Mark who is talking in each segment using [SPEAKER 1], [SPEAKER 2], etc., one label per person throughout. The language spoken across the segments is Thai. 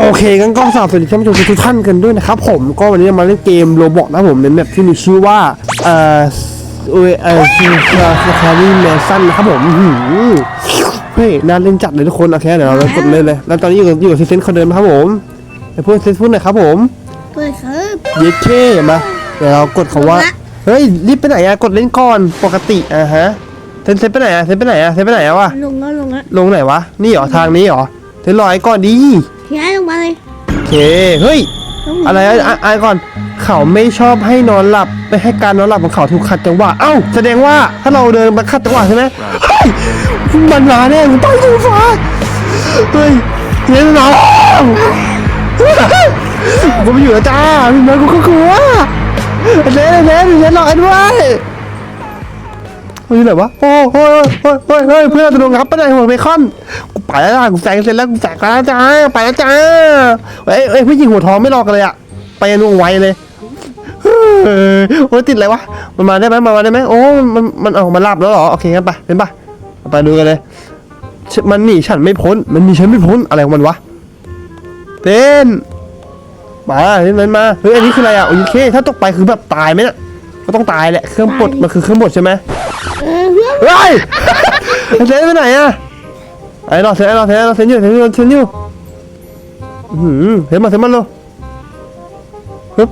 [SPEAKER 1] โอเคงั้นก็สวัสดีท่านผู้ชมทุกท่านกันด้วยนะครับผมก็วันนี้มาเล่นเกมโรบอกนะครับผมในแมปที่มีชื่อว่าเอ่อเออเออซีคาคารีแมนซันนะครับผมอื้อหือเฮ้ยน่าเล่นจัดเลยทุกคนโอเคเดี๋ยวเรากดเลยเลยแล้วตอนนี้อยู่กับอยู่กับซีเซนคนเดิมนะครับผมไอ้พูดเซนพูดหน่อยครับผม
[SPEAKER 2] เปิดครับ
[SPEAKER 1] เย็ดเช่มาเดี๋ยวเรากดคำว่า
[SPEAKER 2] ละ
[SPEAKER 1] เฮ้ยรีบไปไหนอะกดเล่นก่อนปกติอะฮะเซนเซนไปไหนอะเซนไปไหนอะเซนไปไหนอะวะ
[SPEAKER 2] ลงแล้วลงแล้ว
[SPEAKER 1] ลงไหนวะนี่เหรอทางนี้เหรอเซนรอไอ้ก่อนดี
[SPEAKER 2] ย้ายลงมาเลย
[SPEAKER 1] โอเคเฮ้ย
[SPEAKER 2] ลงมา
[SPEAKER 1] อะไรอะอะอ่านก่อน เขาไม่ชอบให้นอนหลับ ไม่ให้การนอนหลับของเขาถูกขัดจังหวะ เอ้า แสดงว่าถ้าเราเดินมาขัดจังหวะใช่ไหมเฮ้ย มันมาแน่มึงตั้งตัวฟ้าเฮ้ยเล่นน้องกูไม่อยู่แล้วจ้าพี่มันกูก็กลัวเล่นเล่นเล่นหลอกไอ้ด้วย เฮ้ยไหนวะโอ้โหเฮ้ยเฮ้ยเฮ้ยเพื่อนจะโดนงับไปไหนหัวเบคอนกูไปแล้วจ้ากูแซงเสร็จแล้วกูแซงแล้วจ้าไปแล้วจ้าเฮ้ยเฮ้ยผู้หญิงหัวทองไม่รอกันเลยอะไปยันวงไวเลยเฮ้ยโอ้ยติดอะไรวะมันมาได้ไหมมาได้ไหมโอ้มันมันเอามาลาบแล้วเหรอโอเคงั้นไปเป็นปะไปดูกันเลย มันหนีฉันไม่พ้น มันหนีฉันไม่พ้นอะไรของมันวะเต้นมาเต้นนั้นมาเฮ้ยอันนี้คืออะไรอะโอเคถ้าตกไปคือแบบตายไหมเนี่ยก็ต้องตายแหละเครื่องปลดมันคือเครื่องบดใช่ไหม
[SPEAKER 2] เออเพื่อน
[SPEAKER 1] เฮ้ยเซนไปไหนอะไอ้รอเซนไอ้รอเซนไอ้รอเซนอยู่เซนอยู่เซนอยู่อื้อหือเซนมาเซนมาเลยฮึบ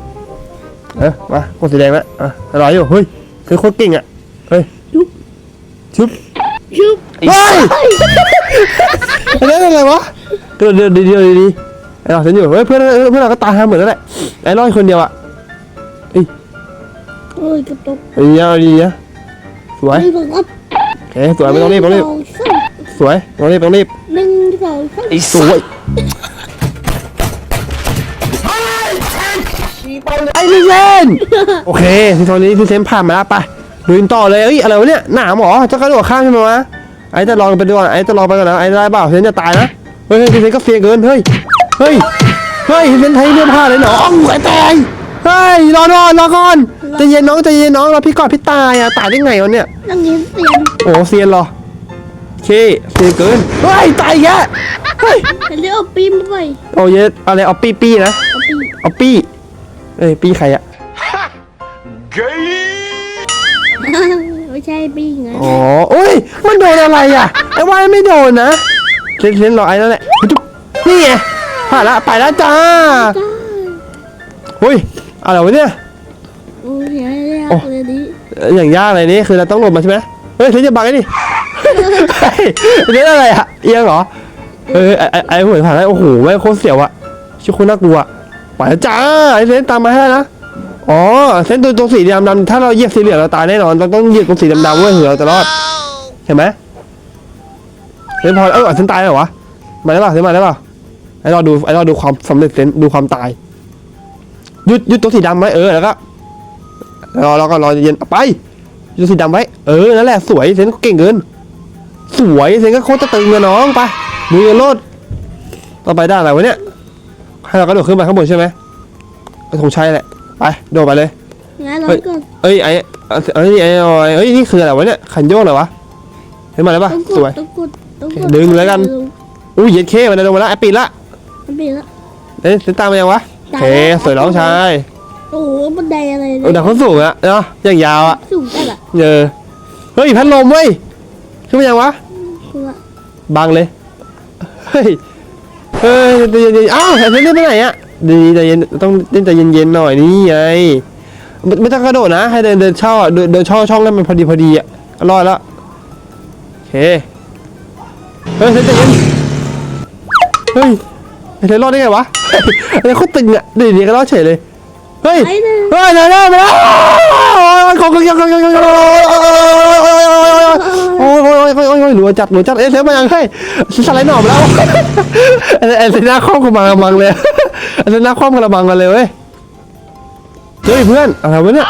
[SPEAKER 1] เออมากดสีแดงแล้วอะรออยู่เฮ้ยคือโคตรเก่งอะเฮ้ยชุบ
[SPEAKER 2] ชุบ
[SPEAKER 1] เฮ้ยอันนั้นอะไรวะเดี๋ยวเดี๋ยวเดี๋ยวเดี๋ยวดีไอ้เราฉันอยู่เฮ้ยเพื่อนเพื่อนเราก็ตายหาเหมือนนั่นแหละไอ้รอดคนเดียวอะ
[SPEAKER 2] โอ้ยกระตุก
[SPEAKER 1] ไอ้ยาวดีนะ สวย
[SPEAKER 2] หนึ่งสองสาม
[SPEAKER 1] เอ๊ะสวยไม่ต้องรีบไม่ต้องรีบ
[SPEAKER 2] หนึ่งสองสาม
[SPEAKER 1] สวยไม่ต้องรีบไม่ต้องรีบ
[SPEAKER 2] หนึ่งสองสาม
[SPEAKER 1] สวยไอ้พี่เซนโอเคทีตอนนี้พี่เซนผ่านมาแล้วไปลุยต่อเลยเอ้ยอะไรวะเนี่ยหนามเหรอจะกระโดดข้ามใช่ไหมวะไอ้จะลองไปดูก่อนไอ้จะลองไปก่อนนะไอ้ได้เปล่าเซนจะตายนะเฮ้ยพี่เซนก็เฟียเกินเฮ้ยเฮ้ยเฮ้ยเซนไทยเรื่องพลาดเลยเหรออ้าวไอ้ตาย เฮ้ยรอรอรอก่อนใจเย็นน้องใจเย็นน้องเราพี่กอดพี่ตายอะตายได้ไงวะเนี่ย
[SPEAKER 2] นั่งยืนเตียง
[SPEAKER 1] โอ้เซียนเหรอโอเคเซียนเกินเฮ้ยตายแกแล้วเฮ้ย
[SPEAKER 2] แต่เรียกเอาปีมไป
[SPEAKER 1] โอ้ยอะไรเอาปี้ปี้นะ
[SPEAKER 2] เอาปี
[SPEAKER 1] เอาปี้เอ้ยปี้ใครอะ
[SPEAKER 2] ไม่ใช่ปีไง
[SPEAKER 1] อ๋อโอ้ย มันโดนอะไรอะไอ้วายไม่โดนนะเล่นเล่นรอไอ้นั่นแหละจุ๊บนี่ไงผ่านละ ไปแล้วจ้า
[SPEAKER 2] จ้า
[SPEAKER 1] เฮ้ย อะไรวะเนี่ย
[SPEAKER 2] โอ้ยเรียก
[SPEAKER 1] โอ้
[SPEAKER 2] เลยดิ
[SPEAKER 1] เอ่ออย่างยากเลยนี่คือเราต้องหลบมันใช่ไหมเฮ้ยเล่นจะบังไอ้นี่ เฮ้ยเล่นอะไรอะเอียงเหรอเออไอ้ไอ้ไอ้หัวผ่านแล้วโอ้โหไม่งโคตรเสียวอะชื่อคนน่ากลัวไปแล้วจ้าไอ้เล่นตามมาให้นะอ๋อเส้นตัวตรงสีดำดำถ้าเราเหยียบสีเหลืองเราตายแน่นอนเราต้องเหยียบตรงสีดำดำเว้ยถึงเราจะรอดเห็นไหมเส้นพอเออเส้นตายเหรอวะมาได้ป่ะเส้นมาได้ป่ะไอ้เราดูไอ้เราดูความสำเร็จเส้นดูความตายห ยุดหยุดตัวสีดำไว้เออแล้วก็รอเราก็รอเย็นเอาไปหยุดสีดำไว้เออนั่นแหละสวยเส้นก็เก่งเกินสวยเส้นก็โคตรจะตึงเลยน้องไปดูกันโลดต่อไปได้อะไรวะเนี่ยให้เรากระโดดขึ้นไปข้างบนใช่ไหมก็คงใช่แหละไปโดดไปเลย
[SPEAKER 2] งั้นร้อยก่อน
[SPEAKER 1] เอ้ยไอ้เอ้ยไอ้ไอ้เอ้ยนี่คืออะไรวะเนี่ยขันโยกเหรอวะเห็นมาแล้วปะ
[SPEAKER 2] ต้องก
[SPEAKER 1] ส
[SPEAKER 2] ด
[SPEAKER 1] วย
[SPEAKER 2] ต้องกดต้องกด
[SPEAKER 1] ดึงแล้วกันอุ้ยเย็ดเคมันเดินลงมาแล้วไอ้ปีละ
[SPEAKER 2] มันเป็นละ
[SPEAKER 1] เอ้ยเส้นตามมายังวะ โอเคสวยน้องชาย
[SPEAKER 2] โอ้โหบันไดอะไร
[SPEAKER 1] โอ้ดังเขาสูงอะเนาะอย่างยาวอะ
[SPEAKER 2] สูงจัดอะ
[SPEAKER 1] เออเฮ้ยพัดลมเว้ยขึ้นมายังวะ
[SPEAKER 2] คือว่า
[SPEAKER 1] บังเลยเฮ้ยเฮ้ยใจเย็นๆอ้าวไอ้เส้นเล่นไปไหนอะดีใจเย็นต้องเล่นใจเย็นๆหน่อยนี่ไงไม่ไม่ต้องกระโดดนะให้เดินเดินช่อเดินเดินช่อช่องให้มันพอดีพอดีอะก็รอดแล้วโอเคเฮ้ยเฮ้ยใจเย็นเฮ้ยไอ้ เธอรอดได้ไงวะเฮ้ยไอ้โคตรตึงอะดีดีก็รอดเฉยเลย เฮ้ย
[SPEAKER 2] ไอ้เนี่ย
[SPEAKER 1] เฮ้ยได้ได้มาแล้วของของของของของโอ้ยโอ้ยโอ้ยโอ้ยโอ้ยหลัวจัดหลัวจัด เอ๊ะเซฟมายังเฮ้ยสไลด์หน่อมแล้วไอ้ไอ้เซน่าคล่อมกับมังกับมังเลยไอ้เซน่าคล่อมกับมังกันเลยเว้ย เฮ้ยเพื่อนอะไรวะเนี่ย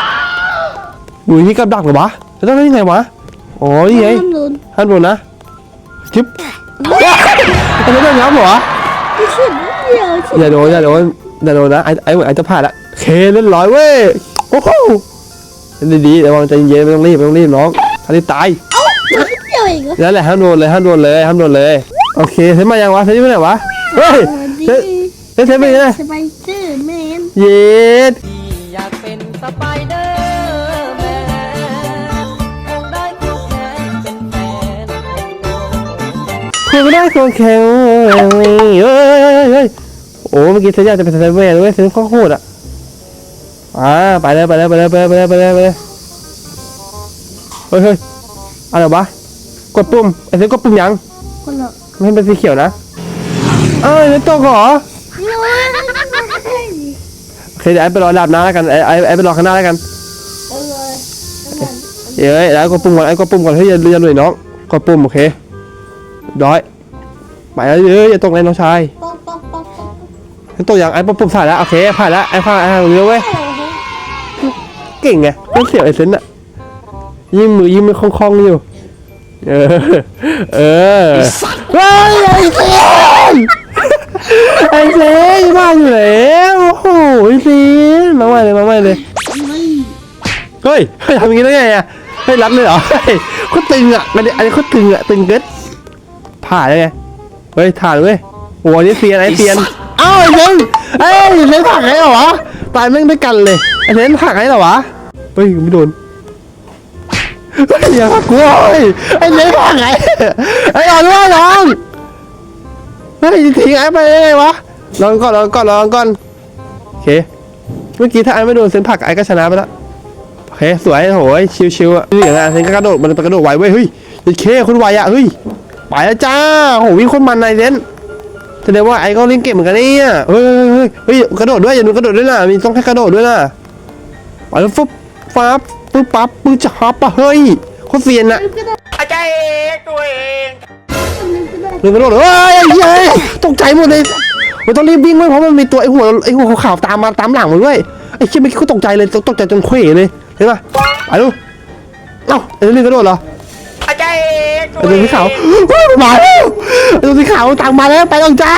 [SPEAKER 1] อยู่ที่กับดักเหรอวะจะต้องได้ยังไงวะอ๋อนี่ไง
[SPEAKER 2] ห้ามโดน
[SPEAKER 1] ท่านบนนะจิ๊บอันนี้เป็นน้ำเหรอ
[SPEAKER 2] ไม่เชื่อเดียวเชื่อ
[SPEAKER 1] ย่าโดนอย่าโดนอย่าโดนนะไอ้ไอ้เหมือนไอ้จะพลาดละเคเล่นร้อยเว้ยโอ้โหเล่นดีๆระวังใจเย็นๆไม่ต้องรีบไม่ต้องรีบน้องถ้ารีบตาย
[SPEAKER 2] เอ้าเดียวเองเหรอ
[SPEAKER 1] นั่นแหละห้ามโดนเลยห้ามโดนเลยห้ามโดนเลยโอเคเซ็นมายังวะเซ็นที่ไหนวะเฮ้ย
[SPEAKER 2] ดี
[SPEAKER 1] เซ็นเซนเป็นยังไง
[SPEAKER 2] สไปเดอร์แมน
[SPEAKER 1] เย็ด
[SPEAKER 3] พี่อยากเป็นสไปเดอร์ คุ
[SPEAKER 1] ณไม่ได้ตัวแข็งเฮ้ยเฮ้ยเฮ้ยเฮ้ยโอ้เมื่อกี้เซนอยากจะเป็นเซนเวย์เลยเว้ยเซนข้อโคตรอะอ่าไปเลยไปเลยไปเลยไปเลยไปเลยไปเลยไปเลยเฮ้ยเฮ้ยอะไรวะกดปุ่มไอ้เซนกดปุ่มยัง
[SPEAKER 2] คนละ
[SPEAKER 1] ไม่ให้เป็นสีเขียวนะเอ้ยเซนตกเหรอ
[SPEAKER 2] โอ้ย
[SPEAKER 1] โอเคเดี๋ยวไอ้ไปรอดับหน้าแล้วกันไอ้ไอ้ไอ้ไปรอข้างหน้าแล้วกัน
[SPEAKER 2] เออ
[SPEAKER 1] เอ้ยแล้วกดปุ่มก่อนไอ้กดปุ่มก่อนเฮ้ยอย่าอย่าหน่วยน้องกดปุ่มโอเค ร้อย ไปแล้วเอ้ยอย่าตกเลยน้องชาย
[SPEAKER 2] ปอกปอกปอกปอก
[SPEAKER 1] ฉันตกอย่างไอ้ปุ่มปุ่มผ่านแล้วโอเคผ่านแล้วไอ้ผ่านไอ้ผ่านเร็วเว้ยเก่งไงไม่เสียวไอ้เซนอะยิ้มมือยิ้มมือคล่องๆอยู่ เออ เออเฮ้ยไอ้เซนไอ้เซนมาอยู่แล้วโอ้โหไอ้เซนมาใหม่เลยมาใหม่เลยเฮ้ยเฮ้ยทำอย่างนี้ได้ไงอะเฮ้ยรับเลยเหรอเฮ้ยโคตรตึงอะมันอันนี้โคตรตึงอะตึงเกิน ผ่านได้ไงเฮ้ยถ่านเว้ยโอ้โหอันนี้เซียนไอ้เซียนเอ้าไอ้เซนเอ้ยไอ้เซนผลักไงเหรอวะตายแม่งด้วยกันเลยไอ้เซนผลักไงเหรอวะเฮ้ยไม่โดนเฮ้ยอย่าผลักกูเฮ้ยไอ้เซนผลักไงไอ้ยเอ่อนด้วยน้องเฮ้ยทิ้งไอ้ไปได้ไงวะลองก่อนลองก่อนลองก่อนโอเคเมื่อกี้ถ้าไอ้ไม่โดนเซนผลักไอ้ก็ชนะไปแล้วโอเคสวยโหยชิวๆอะนี่อย่างนั้นเซนก็กระโดดมันกระโดดไวเว้ยเฮ้ยไอ้เคคนไวอะเฮ้ย ไปแล้วจ้าโหวิ่งคนมันในเซนแสดงว่าไอ้ก็เล่นเก่งเหมือนกันเนี่ยเฮ้ยเฮ้ยเฮ้ยเฮ้ยกระโดดด้วยอย่าดูกระโดดด้วยนะมีต้องให้กระโดดด้วยนะไปแล้วฟุบฟับปึ๊บปั๊บปึ๊บจะฮับปะเฮ้ยโคตรเซียนอะ
[SPEAKER 2] ก็ได้
[SPEAKER 3] อาจารย์ตัวเอง
[SPEAKER 2] มันก็ได้
[SPEAKER 1] หนึ่งกระโดดเฮ้ยไอ้เหี้ยตกใจหมดเลยมันต้องรีบวิ่งเว้ยเพราะมันมีตัวไอ้หัวไอ้หัวขาวๆตามมาตามหลังมันด้วยไอ้เชี่ยเมื่อกี้ก็ตกใจเลยตกใจจนเขวเลยเห็นปะไปดูเอ้าไอ้นี่กระโดดเหรอ
[SPEAKER 3] อาจารย์ตั
[SPEAKER 1] ไอ้ตัวสีขาวเฮ้ยมาแล้วไอ้ตัวสีขาวตามมาแล้วไปแล้วจ้า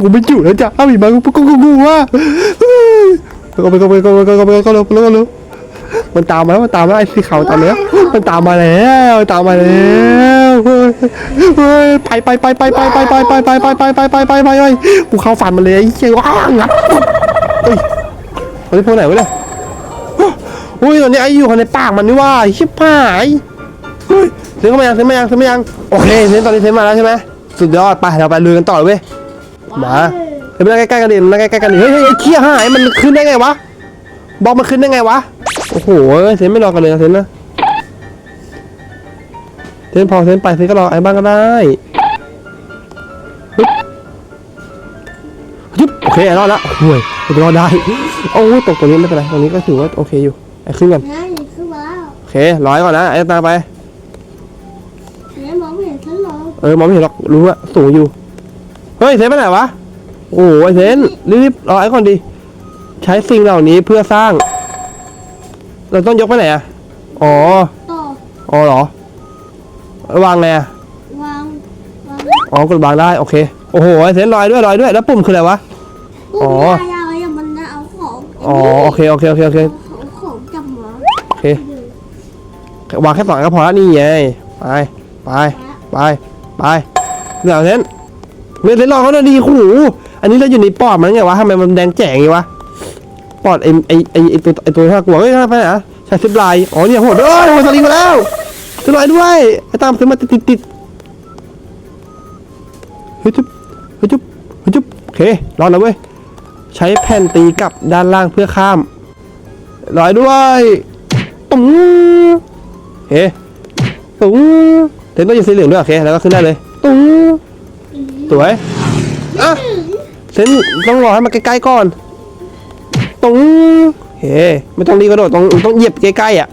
[SPEAKER 1] กูไม่จุแล้วจ้าเอาอีกมากูกูกูกูว่าก็ไปก็ไปก็ไปก็ไปก็ไปก็เร็วก็เร็วก็เร็วมันตามมาแล้วมันตามมาแล้วไอ้สีขาวตามมาแล้วมันตามมาแล้วมันตามมาแล้วเฮ้ยไปไปไปไปไปไปไปไปไปไปไปไปไปไปไปไปกูเข้าฝันมันเลยไอ้เชี่ยว้างับเฮ้ยตอนนี้พวกไหนวะเนี่ยอุ้ยตอนนี้ไอ้อยู่ข้างในปากมันนี่ว่าชิบหายเฮ้ย ซื้อเข้ามายังซื้อมายังซื้อมายังโอเคซื้อตอนนี้ซื้อมาแล้วใช่ไหมสุดยอดไปเราไปลุยกันต่อเลยเว้ยมาเดี๋ยวไปนั่งใกล้ๆกันดิมานั่งใกล้ๆกันดิเฮ้ยเฮ้ยเฮ้ยเขี้ยหายมันขึ้นได้ไงวะบอกมันขึ้นได้ไงวะโอ้โหเซนไม่รอกันเลยนะเซนนะเซนพอเซนไปเซนก็รอไอ้บ้างก็ได้ปึ๊บยึบโอเครอดแล้วห่วยรอดได้โอ้ยตกตรงนี้ไม่เป็นไรตรงนี้ก็ถือว่าโอเคอยู่ไอ้ขึ้นกัน
[SPEAKER 2] ง่ายขึ้นมาแล้ว
[SPEAKER 1] โอเคร้อยก่อนนะไอ้ตามไป
[SPEAKER 2] เนี่ยมองไม่เห็นฉันหรอก
[SPEAKER 1] เออมองไม่เห็นหรอกรู้ว่าสูงอยู่ เฮ้ยเซนไปไหนวะ โอ้โหไอ้เซนรีบๆรอไอ้ก่อนดิใช้สิ่งเหล่านี้เพื่อสร้าง เราต้องยกไปไหนอะ อ๋อ
[SPEAKER 2] ต่อ
[SPEAKER 1] อ๋อเหรอ วางไงอะ
[SPEAKER 2] วาง วาง
[SPEAKER 1] อ๋อกดวางได้ โอเค โอ้โหไอ้เซนลอยด้วยลอยด้วย แล้วปุ่มคืออะไรวะ
[SPEAKER 2] ปุ๊บ
[SPEAKER 1] อ๋อ
[SPEAKER 2] ยาวๆอย่างมันจะเอาของ
[SPEAKER 1] อ๋อโอเคโอเคโอเคโอเค
[SPEAKER 2] เอาของจับหมา
[SPEAKER 1] โอเควางแค่สองอันก็พอแล้วนี่ไงไปไปไป ไปเดี๋ยวเซนเมื่อเซนรอเขาหน่อยดีโอ้โหอันนี้เราอยู่ในปอดมันไงวะทำไมมันแดงแจ๋งอย่างวะปอดไอไอไอไอตัวไอตัวท่ากลัวเฮ้ยไปไหนอะใช้ซิปไลน์อ๋อเนี่ยโหดเอ้ยโหดสลิงมาแล้วซิปไลน์ด้วยไอตามซื้อมาติดติดติดเฮ้ยจุ๊บเฮ้ยจุ๊บเฮ้ยจุ๊บโอเครอดแล้วเว้ยใช้แผ่นตีกลับด้านล่างเพื่อข้ามลอยด้วยตุ้งโอเคตุ้ง เทนต้องยิงสีเหลืองด้วยโอเคแล้วก็ขึ้นได้เลยตุ้งสวยอะเซนต้องรอให้มันใกล้ๆก่อนตรงเฮ้ไม่ต้องรีบกระโดดตรงต้องเหยียบใกล้ๆอะ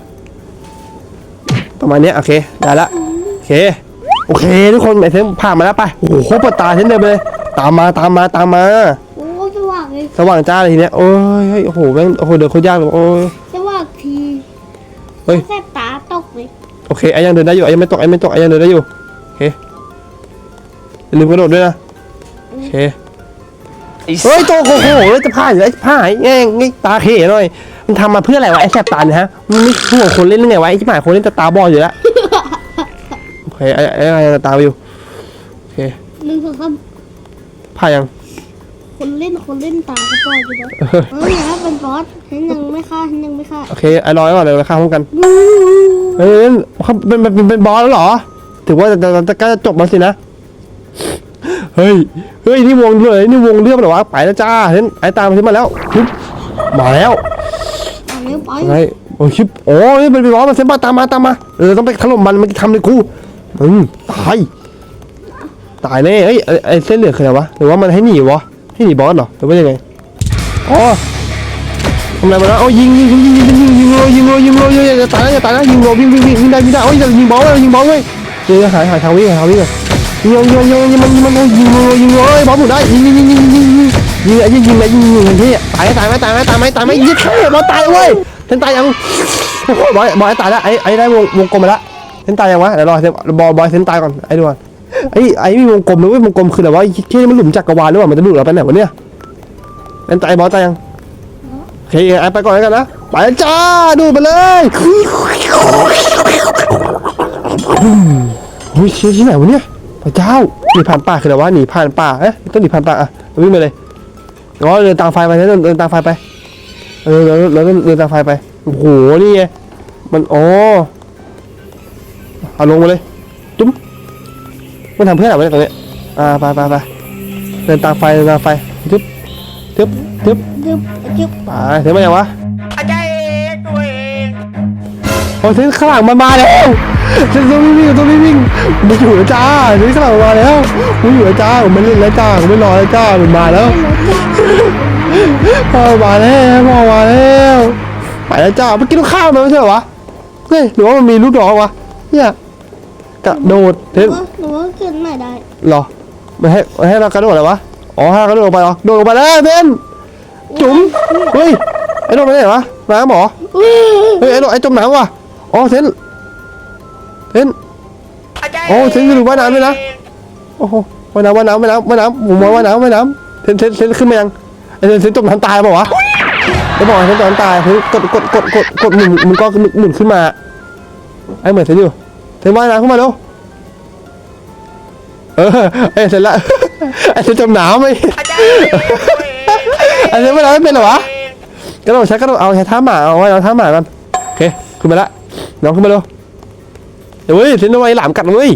[SPEAKER 1] ประมาณเนี้ยโอเคได้ละโอเคโอเค ทุกคนไอเทมผ่านมาแล้วไปโอ้โหโคตรปวดตาเช่นเดิมเลย ตามมาตามมาตามมา
[SPEAKER 2] โอ้สว่างเลย
[SPEAKER 1] สว่างจ้าเลยทีเนี้ยโอ้ยเฮ้ยโอ้โหแม่งโอ้โหเดินโคตรยากเลยโอ้ย
[SPEAKER 2] สว่างที
[SPEAKER 1] เฮ้ย
[SPEAKER 2] แสบตาตกเลย
[SPEAKER 1] โอเคไอ้ยังเดินได้อยู่ไอ้ยังไม่ตกไอ้ไม่ตกไอ้ยังเดินได้อยู่โอเคอย่าลืมกระโดดด้วยนะโอเคเฮ้ยโตโอ้โหแล้วจะผ่านอยู่ไอ้ผ่านแง่งไงตาเขหน่อยมันทำมาเพื่ออะไรวะไอ้แสบตาเนี่ยฮะมันไม่ห่วงคนเล่นหรือไงวะไอ้ที่ผ่านคนเล่นจะตาบอดอยู่แล้วโอเคไอ้ไอ้ไอ้ตามอยู่โอเค
[SPEAKER 2] หนึ่งสองสาม
[SPEAKER 1] ผ่านยัง
[SPEAKER 2] โคนเล่นคนเล่นตาก็ปล่อยไปแล้วเฮ้ยนะเป็นบอสฉันยังไม่ฆ่าฉันยังไม่ฆ่า
[SPEAKER 1] โอเคไอ้รอไว้ก่อนเลยเราข้ามพร้อมกัน เฮ้ยเขาเป็นเป็นเป็นเป็นบอสแล้วเหรอ ถือว่าจะจะจะใกล้จะจบแล้วสินะ เฮ้ย เฮ้ย นี่วงเลยนี่วงเรื่องเหรอวะ ไปแล้วจ้าเห็นไอ้ตามมาที่มาแล้วฮึบมาแล้ว
[SPEAKER 2] เอาเร็วไป
[SPEAKER 1] ไงโอ้ยชิบโอ้ยเป็นเป็นบอสมาเซ็นบ้าตามมาตามมาเออต้องไปถล่มมันมันทำเลยกูอืมตาย ตายแน่เอ้ยไอ้ไอ้เส้นเหลืองคืออะไรวะ หรือว่ามันให้หนีวะ ให้หนีบอสเหรอหรือว่ายังไง อ๋อ ทำอะไรมาแล้วเอายิงยิงยิงยิงยิงยิงยิงโลยิงโลยิงโลยิงอย่าตายนะอย่าตายนะยิงโลวิ่งวิ่งวิ่งวิ่งได้วิ่งได้โอ้ยยิงบอสเลยยิงบอสเลยเดี๋ยวหายหายทางวิ่งหายทางวิ่งก่อนยิงยิงยิงยิงมันยิงมันยิงโลยิงโลยบอสหมุนได้ยิงยิงยิงยิงยิงยิงยิงไอ้ยิงยิงไอ้ยิงยิงที่ตายตายไหมตายไหมตายไหมตายไหมยิงแค่บอสตายเว้ยเส้นตายยังโอ้โหบอสบอสตายแล้วไอ้ไอ้ได้วงวงกลมไปแล้วเส้นตายยังวะเดี๋ยวรอเส้นบอสบอสเส้นตายก่อนไอ้ดูก่อนไอ้ไอ้มีวงกลมเลยเว้ยวงกลมคืออะไรวะแค่มันหลุมจักรวาลหรือเปล่ามันจะดูดเราไปไหนวะเนี่ยเส้นตายบอสตายยัง เคไอ้ไปก่อนแล้วกันนะ ไปจ้า ดูไปเลยโอ้ยเชี่ยที่ไหนวะเนี่ยพระเจ้าหนีผ่านป่าคืออะไรวะหนีผ่านป่าเอ๊ะต้องหนีผ่านป่าอะวิ่งไปเลยอ๋อเดินตามไฟไปเดินเดินตามไฟไปเออเราเราเดินตามไฟไปโอ้โหนี่ไงมันอ๋อเอาลงมาเลยจุ๊บมันทำเพื่ออะไรวะเนี่ยตรงเนี้ยอ่าไปไปไปเดินตามไฟเดินตามไฟจึ๊บ จึ๊บจึ๊บ
[SPEAKER 2] จึ๊บจึ๊บ
[SPEAKER 1] ไปถึงไหมเนี่ยวะ
[SPEAKER 3] อาจารย์เองตัวเอง
[SPEAKER 1] โอ้ยเส้นข้างหลังมันมาแล้วเส้นตัววิ่งวิ่งตัววิ่งวิ่งมันอยู่แล้วจ้าเส้นข้างหลังมันมาแล้วมันอยู่แล้วจ้าผมไม่เล่นแล้วจ้าผมไม่รอแล้วจ้ามันมาแล้วพ่อมาแล้วพ่อมาแล้วไปแล้วจ้าเมื่อกี้ต้องข้ามมันไม่ใช่เหรอวะเฮ้ยหรือว่ามันมีลูกดอกวะเนี่ยกระโดด
[SPEAKER 2] หนู
[SPEAKER 1] เฮ้ย
[SPEAKER 2] ว่าหนูว่าขึ้นไม่ได้
[SPEAKER 1] เหรอไม่ให้ไม่ให้เรากระโดดเหรอวะ อ๋อห้ากระโดดลงไปเหรอโดดลงไปแล้วเบนจุ๋มเฮ้ยไอ้โดดไปไหนวะน้ำเหรอเฮ้ยไอ้โดดไอ้จมน้ำว่ะอ๋อเซนเซน โอ้ฉันจะดูว่ายน้ำด้วยนะ โอ้โหว่ายน้ำว่ายน้ำว่ายน้ำว่ายน้ำผมว่าว่ายน้ำว่ายน้ำเซนเซนเซนขึ้นมายังไอ้เซนเซนจมน้ำตายเปล่าวะไม่บอกว่าเซนจมน้ำตายเฮ้ยกดกดกดกดกดหมุนหมุนก็หมุนขึ้นมาไอ้เหมือนเซนอยู่เซนว่ายน้ำขึ้นมาเร็วเออไอ้เซนละ ไอ้เซนจมน้ำไอ้
[SPEAKER 3] อาจารย์เองตัวเอง
[SPEAKER 1] ไอ้เซนว่ายน้ำไม่เป็นเหรอวะกระโดดใช้กระโดดเอาใช้เท้าหมาเอาไว้เอาเท้าหมากันโอเคขึ้นมาละน้องขึ้นมาเร็วเดี๋ยวเว้ยเซนทำไมหลามกัดเลย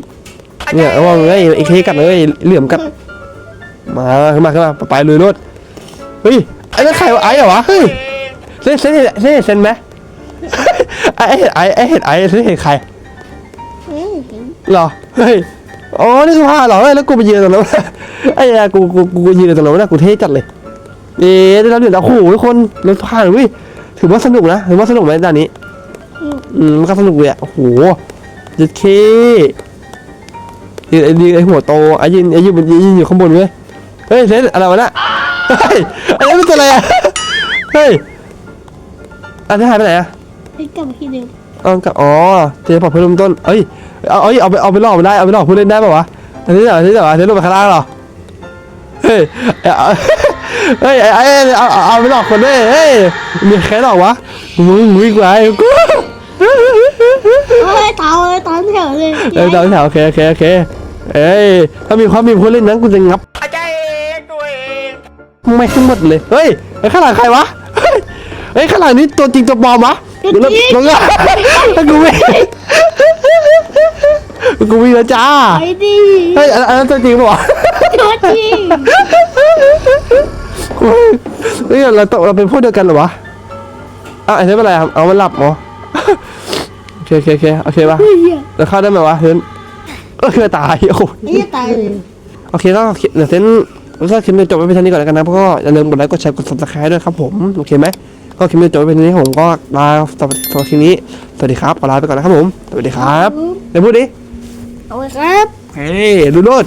[SPEAKER 1] เนี่ยเอาว่าไงไอ้เคกัดเลยเหลี่ยมกัดมาขึ้นมาขึ้นมาไปเลยรถเฮ้ยไอ้นั่นใครวะไอ้เหรอวะเฮ้ยเซนเซนเซนเซนไหมไอ้เห็นไอ้ไอ้เห็นไอ้เซนเห็นใคร
[SPEAKER 2] เฮ้ยเห็น
[SPEAKER 1] เหรอเฮ้ย อ๋อ นี่คือผ้าเหรอเฮ้ยแล้วกูไปยืนตรงนั้นไอ้ยากูกูกูยืนตรงนั้นนะกูเท่จัดเลย เอ๊ะได้รับเหรียญโอ้โหทุกคนรถผ่านเว้ยถือว่าสนุกนะถือว่าสนุกไหมด่านนี้ อืมมันก็สนุกเลยอะโอ้โหเจ็ดเคไอ้ดีไอ้หัวโตไอ้ยืนไอ้ยืนบนยืนอยู่ข้างบนเว้ยเฮ้ยเซนอะไรวะน่ะเฮ้ยไอ้นี่มันตัวอะไรอะเฮ้ยอันนี้หายไปไหนอะ
[SPEAKER 2] เฮ้ยกลับมาที่เดิม
[SPEAKER 1] อ๋อกับอ๋อเจพอเพิ่มต้นเอ้ย เอาเอาเอาไปเอาไปหลอกมันได้เอาไปหลอกผู้เล่นได้ป่าวะอันนี้เหรออันนี้เหรออันนี้ลงไปข้างล่างเหรอเฮ้ยเอาเฮ้ยไอ้ไอ้เอาเอาเอาไปหลอกคนด้วยเฮ้ยมีใครหลอกวะมึงวิ่งไปกู
[SPEAKER 2] เฮ้ยตามเลยตามแถวเลย
[SPEAKER 1] เออตามแถวโอเคโอเคโอเคเอ้ยถ้ามีความมีผู้เล่นนั้นกูจะงับ
[SPEAKER 3] อาจารย์เองตัวเอง
[SPEAKER 1] ไม่ขึ้นหมดเลยเฮ้ยไอ้ข้างหลังใครวะเฮ้ยเฮ้ยข้างหลังนี้ตัวจริงตัวปลอมวะ กูเริ่มลงอะกูวิ่งกูวิ่งแล้วจ้า
[SPEAKER 2] ไปดิ
[SPEAKER 1] เฮ้ยอันอันนั้นตัวจริงปะวะ
[SPEAKER 2] ตัวจริง
[SPEAKER 1] กูเฮ้ยเราตกเราเป็นพวกเดียวกันเหรอวะอะไอ้นี่เป็นไรครับเอามันหลับเหรอโอเคโอเคโอเคโอเคปะ
[SPEAKER 2] เฮ้ย
[SPEAKER 1] เราเข้าได้ไหมวะเฮ้ยเออคือตายโอ้โห
[SPEAKER 2] ไอ้จะตายเลย
[SPEAKER 1] โอเคก็เดี๋ยวเซนรู้สึกคลิปนี้จบไว้เพียงเท่านี้ก่อนแล้วกันนะเพราะก็อย่าลืมกดไลค์กดแชร์กด subscribe ด้วยครับผม โอเคไหม ก็คลิปนี้จบไว้เพียงเท่านี้ผมก็ลาสำหรับสำหรับคลิปนี้ สวัสดีครับขอลาไปก่อนนะครับผม สวัสดีครับเดี๋ยวพูดดิ
[SPEAKER 2] เอาไว้ครับ
[SPEAKER 1] เฮ้ยดูโลด